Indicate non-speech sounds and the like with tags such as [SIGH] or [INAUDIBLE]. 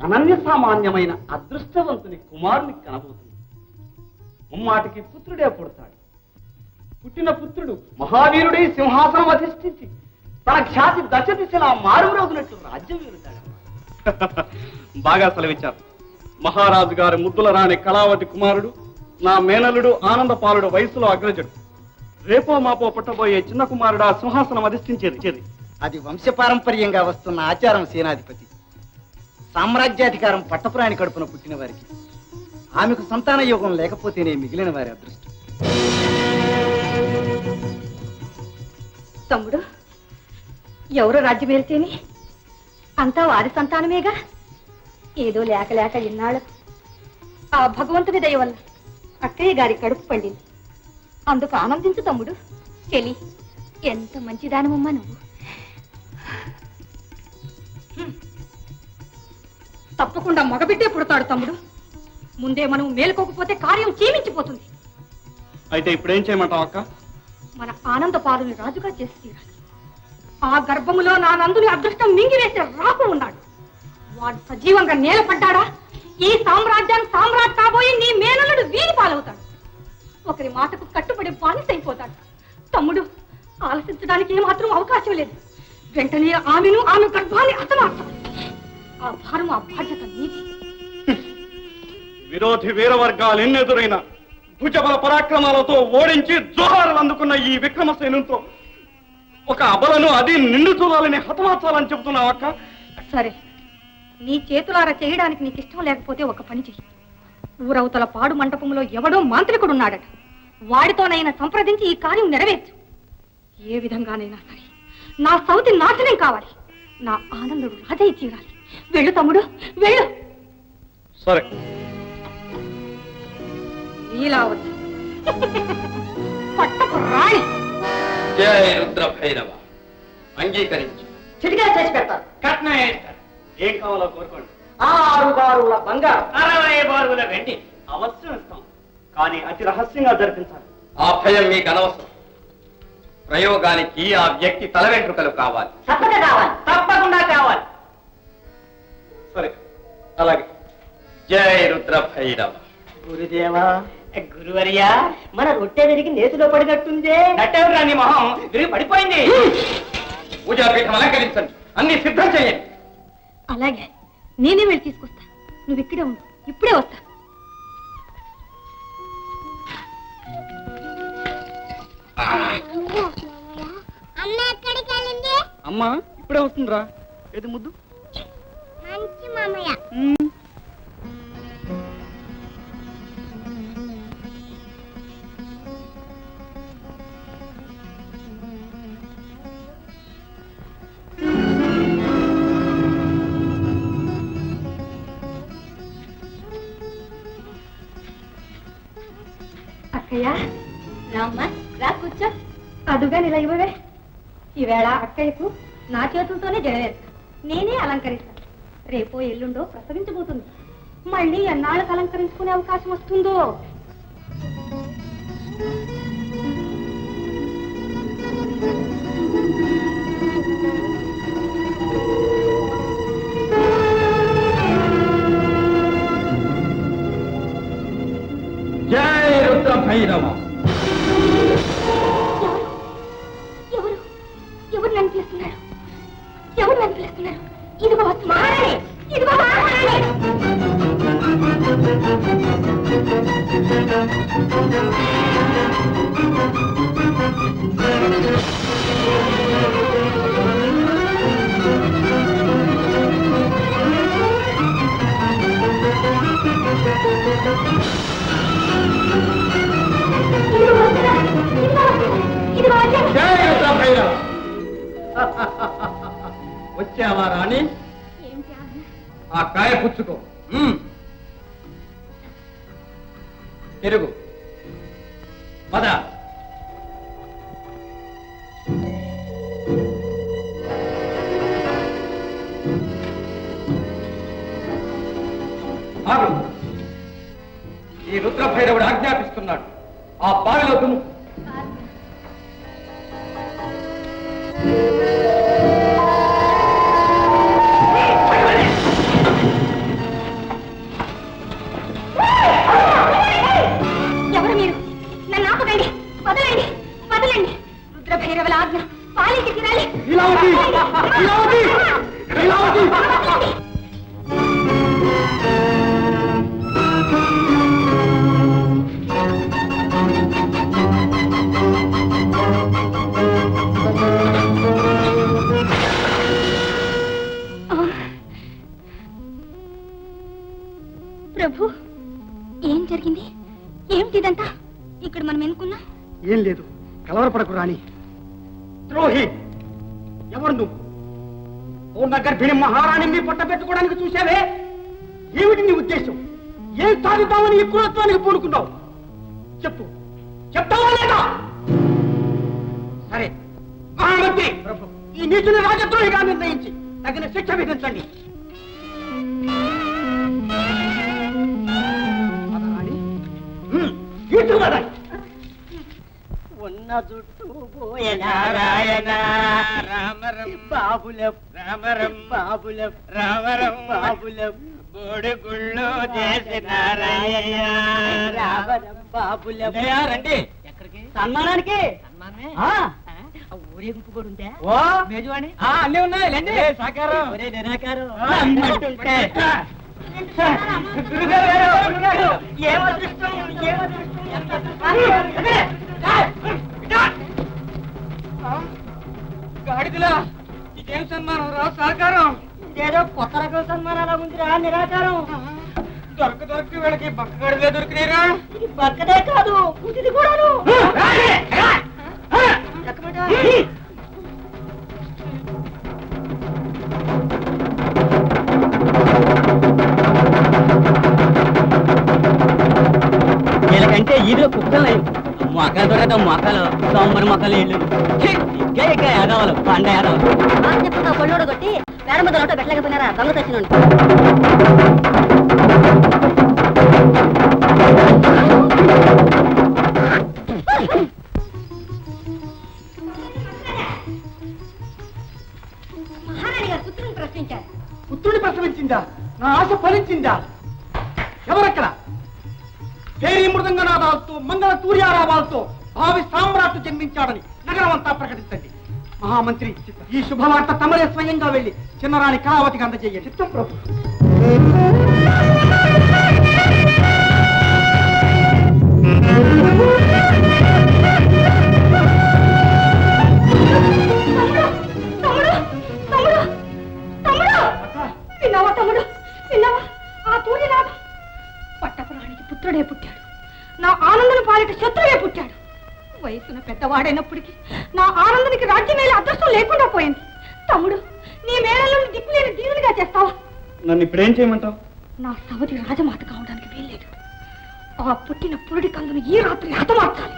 అనన్య సామాన్యమైన అదృష్టవంతుని కుమారుని కనబోతుంది. ముమ్మాటికి పుత్రుడే పుడతాడు. పుట్టిన పుత్రుడు మహావీరుడై సింహాసనం అధిష్ఠించి తన ఖ్యాతి దశ దిశలా మారుమరోగినట్లు రాజ్యం వీరుతాడు [LAUGHS] బాగా సెలవిచ్చారు. మహారాజు గారి ముద్దుల రాణి కళావతి కుమారుడు నా మేనలుడు ఆనందపాలుడు వయసులో అగ్రజుడు. రేపో మాపో పుట్టబోయే చిన్న కుమారుడు ఆ సింహాసనం అధిష్ఠించేది అది వంశపారంపర్యంగా వస్తున్న ఆచారం సేనాధిపతి. సామ్రాజ్యాధికారం పట్టపురాణి కడుపున పుట్టిన వారికి ఆమెకు సంతాన యోగం లేకపోతేనే మిగిలిన వారి అదృష్టం. తమ్ముడు ఎవరు రాజ్యమేరితేని అంతా వారి సంతానమేగా? ఏదో లేక లేక ఇన్నాళ్ళు ఆ భగవంతుని దయ వల్ల అక్కయ్య గారి కడుపు పండింది. అందుకు ఆనందించు తమ్ముడు. చెలి ఎంత మంచిదానమమ్మా నువ్వు. తప్పకుండా మగబిడ్డే పుడతాడు తమ్ముడు. ముందే మనం మేలుకోకపోతే కార్యం క్షీణించిపోతుంది అయితే ఇప్పుడు చేయమంటావు అక్క? మన ఆనంద పాలుని రాజుగా చేసి తీరాలి. ఆ గర్భములో నా నందుని అదృష్టం మింగివేసే రాకు ఉన్నాడు. వాడు సజీవంగా నేలపడ్డాడా? ఈ సామ్రాజ్యానికి సామ్రాట్ కాబోయి నీ మేనలుడు వీధి పాలవుతాడు. ఒకరి మాటకు కట్టుబడి బానిసైపోతాడు. తమ్ముడు ఆలోచించడానికి ఏమాత్రం అవకాశం లేదు. వెంటనే ఆమెను ఆమె గర్భాన్ని అతమార్చాలి ఆ భారం ఆ బాధ్యత నీది. విరోధి వీరవర్గాలు ఎన్నెదురైనా భుజబల పరాక్రమాలతో ఓడించి జోహారులు అందుకున్న ఈ విక్రమసేనుతో ఒక అబలను అది నిండు చూడాలని హతమార్చాలని చెబుతున్నావు అక్క? సరే. నీ చేతులారా చేయడానికి నీకు ఇష్టం లేకపోతే ఒక పని చెయ్యి. ఊరవతల పాడు మంటపంలో ఎవడో మాంత్రికుడున్నాడట. వాడితోనైనా సంప్రదించి ఈ కార్యం నెరవేర్చు. ఏ విధంగానైనా సరే నా సౌతి నాశనం కావాలి. నా ఆనందుడు రాజయ్య తీరాలి. వెళ్ళు తమ్ముడు వెళ్ళు. సరే. లీలావతి. పట్టపు రాణి. జయ రుద్ర భైరవ. అంగీకరించు. చిటిగా చేసి పెడతారు కట్నం వేస్తారు ఏం కావాలో కోరుకోండి. ఆరు బారుల బంగారం. అరవై బారుగుల వెండి. అవశ్యం ఇస్తాం. కానీ అతి రహస్యంగా జరిపించాలి. ఆ భయం మీకు అనవసరం. ప్రయోగానికి ఆ వ్యక్తి తల వెంట్రుకలు కావాలి. తప్పక కావాలి. తప్పకుండా కావాలి. సరే అలాగే జయ రుద్ర భైరవ గురుదేవా గురువర్యా మన రొట్టె విరిగి నేతిలో పడినట్టుందే నట్టేవు రాని మొహం విరిగి పడిపోయింది పూజాపీఠం అలంకరించండి అన్ని సిద్ధం చేయండి అలాగే నేనే వెళ్ళి తీసుకొస్తా నువ్వు ఇక్కడే ఉండు ఇప్పుడే వస్తా అమ్మ ఇప్పుడే వస్తుందిరా ఏది ముద్దు మామయ్య. అక్కయ్య. రామ్మా రా కూర్చో. అదుగా నిల ఇవ్వవే ఈవేళ అక్కయ్యకు నా చేతులతోనే జడవేస్తా నేనే అలంకరిస్తా. రేపో ఎల్లుండో ప్రసవించబోతుంది. మళ్ళీ ఎన్నాళ్ళకు అలంకరించుకునే అవకాశం వస్తుందో? జయ రుద్ర భైరవ. ఇదిగో మహారాణి ఇదిగో మహారాణి ఇదిగో ఆ కాయ పుచ్చుకో. తిరుగు. పద. ఆగు. ఈ రుద్రభైరవుడు ఆజ్ఞాపిస్తున్నాడు. ఆ బావిలో దుమ్ము ఏం ఏమిటి ఇదంతా? ఇక్కడ మనం ఎన్నుకున్నా? ఏం లేదు. కలవరపడకు రాణి. ద్రోహి! ఎవరు నువ్వు? ఓ గర్భిణి మహారాణి మీ పొట్ట పెట్టుకోవడానికి చూసావే ఏమిటి నీ ఉద్దేశం? ఏం సాధిద్దామని ఈ కులత్వానికి పూనుకున్నావు? చెప్పు. చెప్తావా లేదా? సరే. మహామంత్రి ప్రభు ఈ నీచుని రాజద్రోహిగా నిర్ణయించి తగిన శిక్ష విధించండి. ఉన్న జుట్టు పోయ నారాయణ. రామరం. బాబుల. రామరం. బాబుల. రామరం. బాబుల. బోడుగుళ్ళు చేసి నారాయణ. రామరం బాబుల. రండి. ఎక్కడికి? సన్మానానికి. సన్మానమే? ఊరేగింపు కూడా ఓ. మేజువాణి? అన్నీ ఉన్నాయి లేండి. సాకారం. ఒరే నిరాకారం. గాడిదిలా ఇదేం సన్మానం రా సాకారం? ఏదో కొత్త రకం సన్మానాల ఉందిరా నిరాకారం. దొరక దొరక వీళ్ళకి బక్క గాడిదే దొరికినారా ఇది బక్కదే కాదు పుట్టిది కూడాను. మొక్కలు దొరకదు మొక్కలు సోమరి మొక్కలు ఇల్లు ఇంకా యాదవలు పండ యాదవలు. చెప్పుతా కొల్లోడు కొట్టి మేడ మీద లోట పెట్టలేకపోయినారా దొంగ తెచ్చినండి మహారాణి గారు పుత్రుని ప్రసవించిందా నా ఆశ ఫలించిందా? ఎవరక్కడ? పేరీ మృదంగనాదాలతో మంగళ తూర్యారావాలతో భావి సామ్రాట్ జన్మించాడని నగరం అంతా ప్రకటించండి. మహామంత్రి ఈ శుభవార్త తమరే స్వయంగా వెళ్ళి చిన్నరాణి కళావతికి అందజేయండి. చిత్తం ప్రభు. వయసున పెద్దవాడైనప్పటికీ నా ఆనందానికి రాజ్యమేళ అదృష్టం లేకుండా పోయింది. తమ్ముడు నీ మేడలో దిక్కులేని దీవునిగా చేస్తావా? నన్ను ఇప్పుడేం చేయమంటావు? నా సవతి రాజమాత కావడానికి వీల్లేదు. ఆ పుట్టిన పురుడి కందును ఈ రాత్రి హతమార్చాలి.